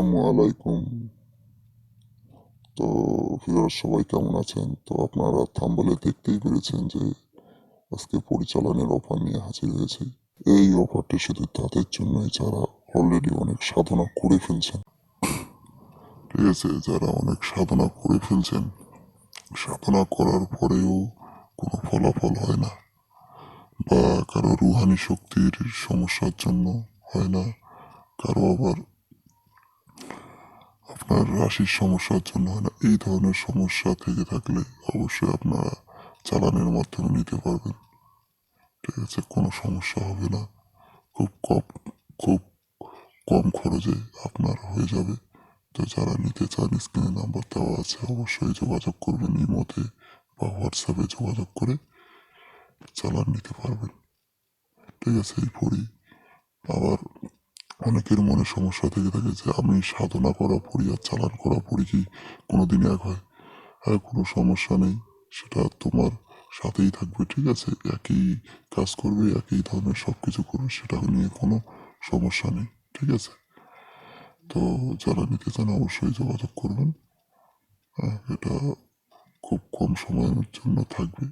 আসসালামু আলাইকুম। তো ফিরার সবাই কেমন আছেন? তো আপনারা থাম্বলে দেখতেই পেরেছেন যে আজকে পরিচালনের অফার নিয়ে হাজির হয়েছে। এই অফারটি শুধু তাদের জন্যই, যারা অলরেডি অনেক সাধনা করে ফেলছেন। ঠিক আছে, যারা অনেক সাধনা করে ফেলছেন, সাধনা করার পরেও কোনো ফলাফল হয় না বা কারও রুহানি শক্তির সমস্যার জন্য হয় না, কারও আবার আপনার রাশির সমস্যার জন্য হয় না, এই ধরনের সমস্যা থেকে থাকলে অবশ্যই আপনারা চালানের মাধ্যমে নিতে পারবেন। ঠিক আছে, কোনো সমস্যা হবে না। খুব কম খুব কম খরচে আপনার হয়ে যাবে। তো যারা নিতে চান, স্ক্রিনে নাম্বার দেওয়া আছে, অবশ্যই যোগাযোগ করবেন ইমোতে বা হোয়াটসঅ্যাপে যোগাযোগ করে চালান নিতে পারবেন। ঠিক আছে, এই পড়ি। আবার অনেকের মনে সমস্যা থেকে থাকে যে আমি সাধনা করা পড়ি আর চালান করা পড়ি কি কোনোদিন এক হয়? আর কোনো সমস্যা নেই সেটা তোমার সাথেই থাকবে ঠিক আছে? একই কাজ করবে একই ধরনের সব কিছু করবে সেটা নিয়ে কোনো সমস্যা নেই ঠিক আছে? তো যারা নিতে চান অবশ্যই যোগাযোগ করবেন। হ্যাঁ, এটা খুব কম সময়ের জন্য থাকবে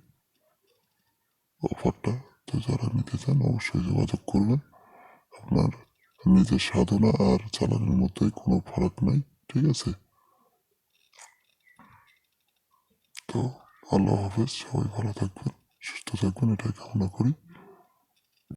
অফারটা। তো যারা নিতে চান অবশ্যই যোগাযোগ করবেন। আপনার নিজের সাধনা আর চালানোর মধ্যে কোনো ফারাক নাই, ঠিক আছে? তো আল্লাহ হাফেজ, সবাই ভালো থাকবেন, সুস্থ থাকবেন, এটাই কামনা করি।